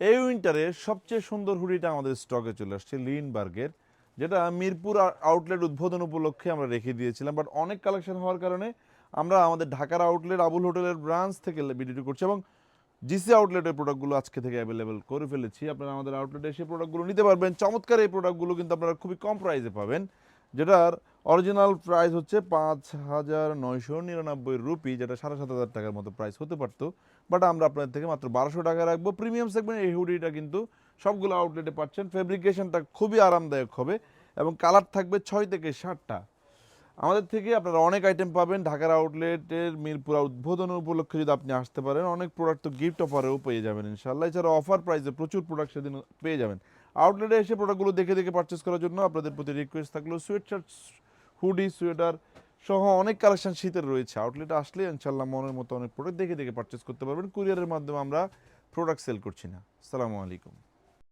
এই উইন্টারে সবচেয়ে সুন্দর হুডিটা আমাদের স্টকে চলে আসছে লিনবার্গের যেটা মিরপুর আউটলেট উদ্বোধন উপলক্ষে আমরা রেখে দিয়েছিলাম। বাট অনেক কালেকশন হওয়ার কারণে আমরা আমাদের ঢাকার আউটলেট আবুল হোটেলের ব্রাঞ্চ থেকে ভিডিওটি করছি এবং জিসি আউটলেটের প্রোডাক্টগুলো আজকে থেকে অ্যাভেলেবেল করে ফেলেছি। আপনারা আমাদের আউটলেটে এসে প্রোডাক্টগুলো নিতে পারবেন। চমৎকার এই প্রোডাক্টগুলো কিন্তু আপনারা খুবই কম প্রাইসে পাবেন, যেটার অরিজিনাল প্রাইস হচ্ছে পাঁচ হাজার নয়শো নিরানব্বই রুপি, যেটা সাড়ে সাত হাজার টাকার মতো প্রাইস হতে পারতো। বাট আমরা আপনাদের থেকে মাত্র বারোশো টাকা রাখব। প্রিমিয়াম সেগমেন্ট এই হুডিটা কিন্তু সবগুলো আউটলেটে পাচ্ছেন। ফেব্রিকেশনটা খুবই আরামদায়ক হবে এবং কালার থাকবে ছয় থেকে ষাটটা আমাদের থেকে আপনারা অনেক আইটেম পাবেন ঢাকার আউটলেটের মিরপুর উদ্বোধন উপলক্ষে যদি আপনি আসতে পারেন। অনেক প্রোডাক্ট তো গিফট অফারেও পেয়ে যাবেন ইনশাল্লাহ এছাড়া অফার প্রাইসে প্রচুর প্রোডাক্ট সেদিন পেয়ে যাবেন। আউটলেটে এসে প্রোডাক্টগুলো দেখে দেখে পারচেস করার জন্য আপনাদের প্রতি রিকোয়েস্ট থাকল সোয়েট শার্ট হুডি, সোয়েটার সহ অনেক কালেকশন শীতের রয়েছে। আউটলেট আসলে ইনশাল্লাহ মনের মতো অনেক প্রোডাক্ট দেখে দেখে পারচেস করতে পারবেন। কুরিয়ারের মাধ্যমে আমরা প্রোডাক্ট সেল করছি না। আসসালামু আলাইকুম।